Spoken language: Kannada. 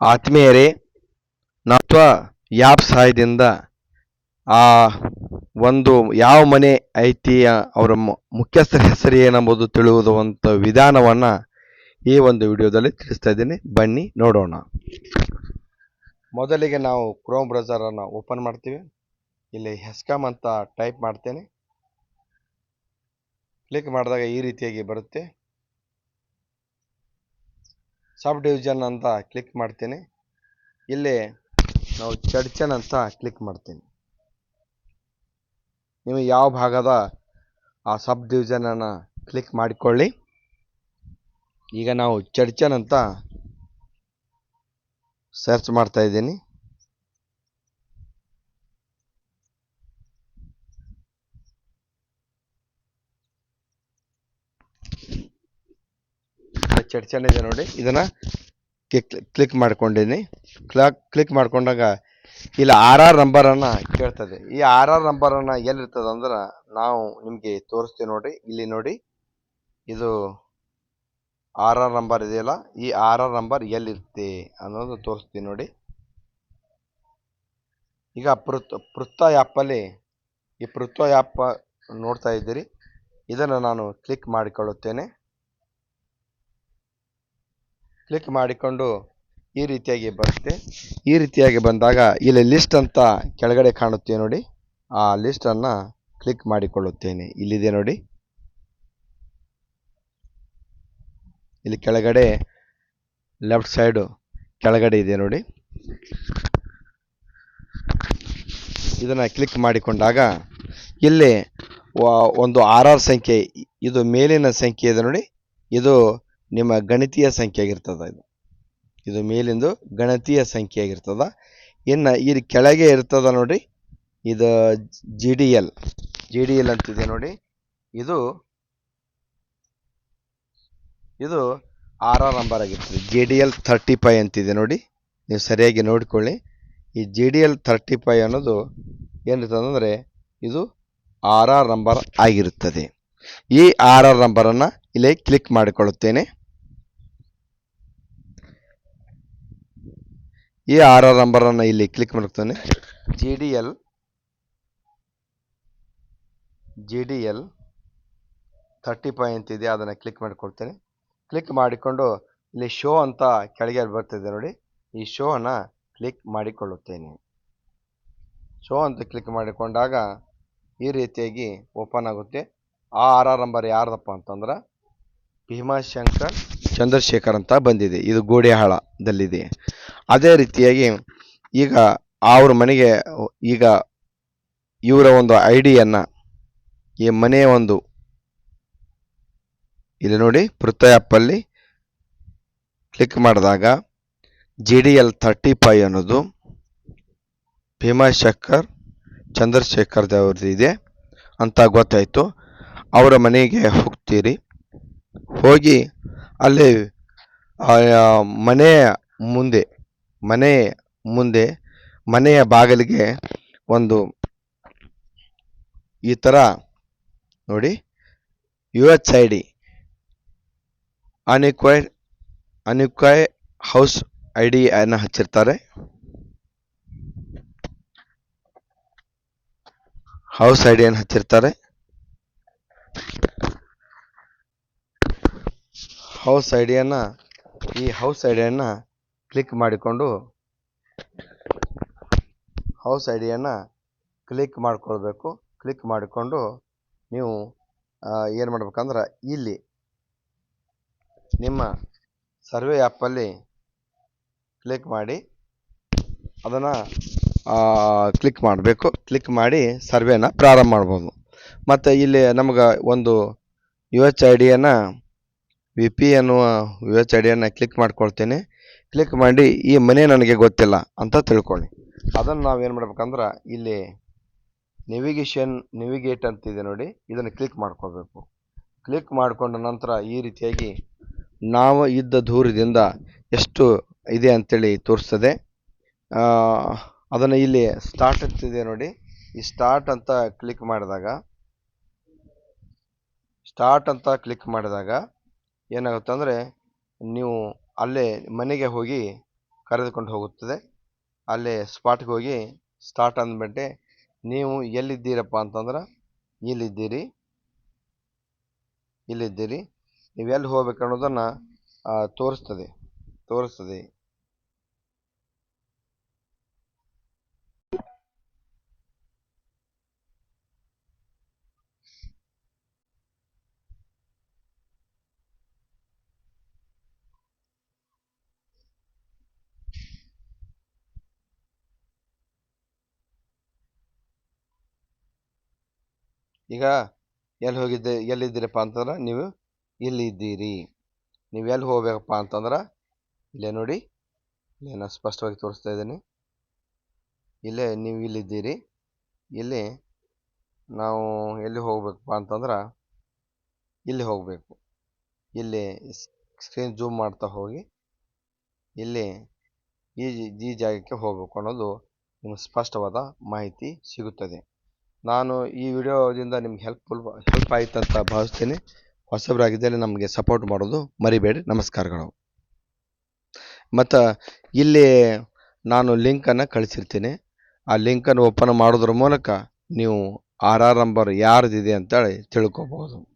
ಆತ್ಮೀಯರೇ, ನತ್ವ ಯಾಪ್ ಸಹಾಯದಿಂದ ಆ ಒಂದು ಯಾವ ಮನೆ ಐತಿ, ಅವರ ಮುಖ್ಯಸ್ಥರ ಹೆಸರು ಏನೆಂಬುದು ತಿಳಿಯುವುದಂತ ವಿಧಾನವನ್ನು ಈ ಒಂದು ವಿಡಿಯೋದಲ್ಲಿ ತಿಳಿಸ್ತಾ ಇದ್ದೀನಿ. ಬನ್ನಿ, ನೋಡೋಣ. ಮೊದಲಿಗೆ ನಾವು ಕ್ರೋಮ್ ಬ್ರೌಸರನ್ನು ಓಪನ್ ಮಾಡ್ತೀವಿ. ಇಲ್ಲಿ ಹೆಸ್ಕಾಮ್ ಅಂತ ಟೈಪ್ ಮಾಡ್ತೇನೆ. ಕ್ಲಿಕ್ ಮಾಡಿದಾಗ ಈ ರೀತಿಯಾಗಿ ಬರುತ್ತೆ. ಸಬ್ ಡಿವಿಷನ್ ಅಂತ ಕ್ಲಿಕ್ ಮಾಡ್ತೀನಿ. ಇಲ್ಲಿ ನಾವು ಚಡ್ಚನ್ ಅಂತ ಕ್ಲಿಕ್ ಮಾಡ್ತೀನಿ. ನೀವು ಯಾವ ಭಾಗದ ಆ ಸಬ್ ಡಿವಿಷನ್ ಅನ್ನ ಕ್ಲಿಕ್ ಮಾಡಿಕೊಳ್ಳಿ. ಈಗ ನಾವು ಚಡ್ಚನ್ ಅಂತ ಸರ್ಚ್ ಮಾಡ್ತಾ ಇದ್ದೀನಿ. ಚಡ್ಚನ್ ಇದೆ ನೋಡಿ. ಇದನ್ನ ಕ್ಲಿಕ್ ಕ್ಲಿಕ್ ಮಾಡ್ಕೊಂಡಿದ್ದೀನಿ ಕ್ಲಾಕ್ ಕ್ಲಿಕ್ ಮಾಡ್ಕೊಂಡಾಗ ಇಲ್ಲಿ ಆರ್ ಆರ್ ನಂಬರನ್ನು ಕೇಳ್ತದೆ. ಈ ಆರ್ ಆರ್ ನಂಬರನ್ನು ಎಲ್ಲಿರ್ತದೆ ಅಂದ್ರೆ ನಾವು ನಿಮಗೆ ತೋರಿಸ್ತೀವಿ ನೋಡಿ. ಇಲ್ಲಿ ನೋಡಿ. ಇದು ಆರ್ ಆರ್ ನಂಬರ್ ಇದೆಯಲ್ಲ, ಈ ಆರ್ ಆರ್ ನಂಬರ್ ಎಲ್ಲಿರುತ್ತೆ ಅನ್ನೋದು ತೋರಿಸ್ತೀನಿ ನೋಡಿ. ಈಗ ಪೃತ್ ಪೃತ್ತ ಆ್ಯಪಲ್ಲಿ ಈ ಪೃತ್ವ ಆ್ಯಪ್ ನೋಡ್ತಾ ಇದ್ದೀರಿ. ಇದನ್ನು ನಾನು ಕ್ಲಿಕ್ ಮಾಡಿಕೊಳ್ಳುತ್ತೇನೆ. ಕ್ಲಿಕ್ ಮಾಡಿಕೊಂಡು ಈ ರೀತಿಯಾಗಿ ಬರುತ್ತೆ. ಈ ರೀತಿಯಾಗಿ ಬಂದಾಗ ಇಲ್ಲಿ ಲಿಸ್ಟ್ ಅಂತ ಕೆಳಗಡೆ ಕಾಣುತ್ತೆ ನೋಡಿ. ಆ ಲಿಸ್ಟನ್ನು ಕ್ಲಿಕ್ ಮಾಡಿಕೊಳ್ಳುತ್ತೇನೆ. ಇಲ್ಲಿದೆ ನೋಡಿ. ಇಲ್ಲಿ ಕೆಳಗಡೆ ಲೆಫ್ಟ್ ಸೈಡು ಕೆಳಗಡೆ ಇದೆ ನೋಡಿ. ಇದನ್ನು ಕ್ಲಿಕ್ ಮಾಡಿಕೊಂಡಾಗ ಇಲ್ಲಿ ಒಂದು ಆರ್ ಆರ್ ಸಂಖ್ಯೆ, ಇದು ಮೇಲಿನ ಸಂಖ್ಯೆ ಇದೆ ನೋಡಿ. ಇದು ನಿಮ್ಮ ಗಣಿತೀಯ ಸಂಖ್ಯೆ ಆಗಿರ್ತದ ಇದು. ಇದು ಮೇಲಿಂದು ಗಣಿತೀಯ ಸಂಖ್ಯೆ ಆಗಿರ್ತದ ಇನ್ನು ಇಲ್ಲಿ ಕೆಳಗೆ ಇರ್ತದೆ ನೋಡಿ ಇದು G D L G D L ಅಂತಿದೆ ನೋಡಿ. ಇದು ಇದು ಆರ್ ಆರ್ ನಂಬರ್ ಆಗಿರ್ತದೆ. G D L thirty five ಅಂತಿದೆ ನೋಡಿ. ನೀವು ಸರಿಯಾಗಿ ನೋಡಿಕೊಳ್ಳಿ. ಈ G D L thirty five ಅನ್ನೋದು ಏನಿರ್ತದೆ ಅಂದರೆ, ಇದು ಆರ್ ಆರ್ ನಂಬರ್ ಆಗಿರುತ್ತದೆ. ಈ ಆರ್ ಆರ್ ನಂಬರನ್ನು ಇಲ್ಲಿ ಕ್ಲಿಕ್ ಮಾಡಿಕೊಳ್ಳುತ್ತೇನೆ. ಈ ಆರ್ ಆರ್ ನಂಬರನ್ನು ಇಲ್ಲಿ ಕ್ಲಿಕ್ ಮಾಡುತ್ತೇನೆ G D L G D L thirty five ಅಂತಿದೆ ಅದನ್ನು ಕ್ಲಿಕ್ ಮಾಡಿಕೊಳ್ತೇನೆ. ಕ್ಲಿಕ್ ಮಾಡಿಕೊಂಡು ಇಲ್ಲಿ ಶೋ ಅಂತ ಕೆಳಗೆ ಬರ್ತಿದೆ ನೋಡಿ. ಈ ಶೋನ ಕ್ಲಿಕ್ ಮಾಡಿಕೊಳ್ಳುತ್ತೇನೆ. ಶೋ ಅಂತ ಕ್ಲಿಕ್ ಮಾಡಿಕೊಂಡಾಗ ಈ ರೀತಿಯಾಗಿ ಓಪನ್ ಆಗುತ್ತೆ. ಆ ಆರ್ ಆರ್ ನಂಬರ್ ಯಾರ್ದಪ್ಪ ಅಂತಂದ್ರೆ ಭೀಮಾಶಂಕರ್ ಚಂದ್ರಶೇಖರ್ ಅಂತ ಬಂದಿದೆ. ಇದು ಗೋಡೆಹಾಳದಲ್ಲಿದೆ. ಅದೇ ರೀತಿಯಾಗಿ ಈಗ ಅವ್ರ ಮನೆಗೆ ಈಗ ಇವರ ಒಂದು ಐಡಿಯನ್ನು ಡಿಯನ್ನು ಈ ಮನೆಯ ಒಂದು ಇಲ್ಲಿ ನೋಡಿ ಪೃಥ ಆ್ಯಪಲ್ಲಿ ಕ್ಲಿಕ್ ಮಾಡಿದಾಗ G D L thirty five ಅನ್ನೋದು ಭೀಮಾಶಂಕರ್, ಚಂದ್ರಶೇಖರ್ ಅವ್ರದ್ದು ಇದೆ ಅಂತ ಗೊತ್ತಾಯಿತು. ಅವರ ಮನೆಗೆ ಹೋಗ್ತೀರಿ. ಹೋಗಿ ಅಲ್ಲಿ ಮನೆಯ ಮುಂದೆ ಮನೆ ಮುಂದೆ, ಮನೆಯ ಬಾಗಿಲಿಗೆ ಒಂದು ಈ ಥರ ನೋಡಿ, ಯು ಎಚ್ ಐ ಡಿ ಅನ್ಇಕ್ವೈರ್ಡ್ ಅನ್ಇಕ್ವೈ ಹೌಸ್ ಐ ಡಿ ಅನ್ನು ಹಚ್ಚಿರ್ತಾರೆ. ಹೌಸ್ ಐ ಡಿಯನ್ನು ಹಚ್ಚಿರ್ತಾರೆ. ಹೌಸ್ ಐಡಿಯನ್ನು ಡಿಯನ್ನು ಈ ಹೌಸ್ ಐಡಿಯನ್ನು ಡಿಯನ್ನು ಕ್ಲಿಕ್ ಮಾಡಿಕೊಂಡು ಹೌಸ್ ಐಡಿಯನ್ನು ಡಿಯನ್ನು ಕ್ಲಿಕ್ ಮಾಡಿಕೊಳ್ಬೇಕು. ಕ್ಲಿಕ್ ಮಾಡಿಕೊಂಡು ನೀವು ಏನು ಮಾಡ್ಬೇಕಂದ್ರೆ ಇಲ್ಲಿ ನಿಮ್ಮ ಸರ್ವೆ ಆ್ಯಪಲ್ಲಿ ಕ್ಲಿಕ್ ಮಾಡಿ, ಅದನ್ನು ಕ್ಲಿಕ್ ಮಾಡಬೇಕು. ಕ್ಲಿಕ್ ಮಾಡಿ ಸರ್ವೆನ ಪ್ರಾರಂಭ ಮಾಡ್ಬೋದು. ಮತ್ತು ಇಲ್ಲಿ ನಮ್ಗೆ ಒಂದು ಯು ಎಚ್ ಐ ಡಿಯನ್ನು ವಿ ಪಿ ಅನ್ನುವ ಯು ಎಚ್ ಐ ಡಿಯನ್ನು ಕ್ಲಿಕ್ ಮಾಡ್ಕೊಳ್ತೀನಿ. ಕ್ಲಿಕ್ ಮಾಡಿ ಈ ಮನೆ ನನಗೆ ಗೊತ್ತಿಲ್ಲ ಅಂತ ತಿಳ್ಕೊಳ್ಳಿ. ಅದನ್ನು ನಾವು ಏನು ಮಾಡ್ಬೇಕಂದ್ರೆ ಇಲ್ಲಿ ನೆವಿಗೇಷನ್ ನೆವಿಗೇಟ್ ಅಂತಿದೆ ನೋಡಿ. ಇದನ್ನು ಕ್ಲಿಕ್ ಮಾಡ್ಕೋಬೇಕು. ಕ್ಲಿಕ್ ಮಾಡಿಕೊಂಡ ನಂತರ ಈ ರೀತಿಯಾಗಿ ನಾವು ಇದ್ದ ದೂರದಿಂದ ಎಷ್ಟು ಇದೆ ಅಂತೇಳಿ ತೋರಿಸ್ತದೆ. ಅದನ್ನು ಇಲ್ಲಿ ಸ್ಟಾರ್ಟ್ ಅಂತಿದೆ ನೋಡಿ. ಈ ಸ್ಟಾರ್ಟ್ ಅಂತ ಕ್ಲಿಕ್ ಮಾಡಿದಾಗ ಸ್ಟಾರ್ಟ್ ಅಂತ ಕ್ಲಿಕ್ ಮಾಡಿದಾಗ ಏನಾಗುತ್ತೆ ಅಂದರೆ ನೀವು ಅಲ್ಲೇ ಮನೆಗೆ ಹೋಗಿ ಕರೆದುಕೊಂಡು ಹೋಗುತ್ತದೆ. ಅಲ್ಲೇ ಸ್ಪಾಟ್ಗೆ ಹೋಗಿ ಸ್ಟಾರ್ಟ್ ಅಂದ್ಬಿಟ್ಟು ನೀವು ಎಲ್ಲಿದ್ದೀರಪ್ಪ ಅಂತಂದ್ರೆ ಇಲ್ಲಿದ್ದೀರಿ. ಇಲ್ಲಿದ್ದೀರಿ. ನೀವು ಎಲ್ಲಿ ಹೋಗ್ಬೇಕು ಅನ್ನೋದನ್ನು ತೋರಿಸ್ತದೆ. ತೋರಿಸ್ತದೆ. ಈಗ ಎಲ್ಲಿ ಹೋಗಿದ್ದೆ ಎಲ್ಲಿದ್ದೀರಪ್ಪ ಅಂತಂದ್ರೆ ನೀವು ಇಲ್ಲಿ ಇದ್ದೀರಿ. ನೀವು ಎಲ್ಲಿ ಹೋಗ್ಬೇಕಪ್ಪ ಅಂತಂದ್ರೆ ಇಲ್ಲೇ ನೋಡಿ, ಇಲ್ಲೇ ನಾನು ಸ್ಪಷ್ಟವಾಗಿ ತೋರಿಸ್ತಾ ಇದ್ದೀನಿ. ಇಲ್ಲೇ ನೀವು ಇಲ್ಲಿದ್ದೀರಿ ಇಲ್ಲಿ ನಾವು ಎಲ್ಲಿ ಹೋಗ್ಬೇಕಪ್ಪ ಅಂತಂದ್ರೆ ಇಲ್ಲಿ ಹೋಗಬೇಕು. ಇಲ್ಲಿ ಸ್ಕ್ರೀನ್ ಜೂಮ್ ಮಾಡ್ತಾ ಹೋಗಿ, ಇಲ್ಲಿ ಈ ಈ ಜಾಗಕ್ಕೆ ಹೋಗಬೇಕು ಅನ್ನೋದು ನಿಮಗೆ ಸ್ಪಷ್ಟವಾದ ಮಾಹಿತಿ ಸಿಗುತ್ತದೆ. ನಾನು ಈ ವಿಡಿಯೋದಿಂದ ನಿಮ್ಗೆ ಹೆಲ್ಪ್ಫುಲ್ ಹೆಲ್ಪ್ ಆಯ್ತು ಅಂತ ಭಾವಿಸ್ತೀನಿ. ಹೊಸಬರಾಗಿದ್ದಲ್ಲಿ ನಮಗೆ ಸಪೋರ್ಟ್ ಮಾಡೋದು ಮರಿಬೇಡಿ. ನಮಸ್ಕಾರಗಳು. ಮತ್ತು ಇಲ್ಲಿ ನಾನು ಲಿಂಕನ್ನು ಕಳಿಸಿರ್ತೀನಿ. ಆ ಲಿಂಕನ್ನು ಓಪನ್ ಮಾಡೋದ್ರ ಮೂಲಕ ನೀವು ಆರ್ ಆರ್ ನಂಬರ್ ಯಾರ್ದಿದೆ ಅಂತೇಳಿ ತಿಳ್ಕೊಬೋದು.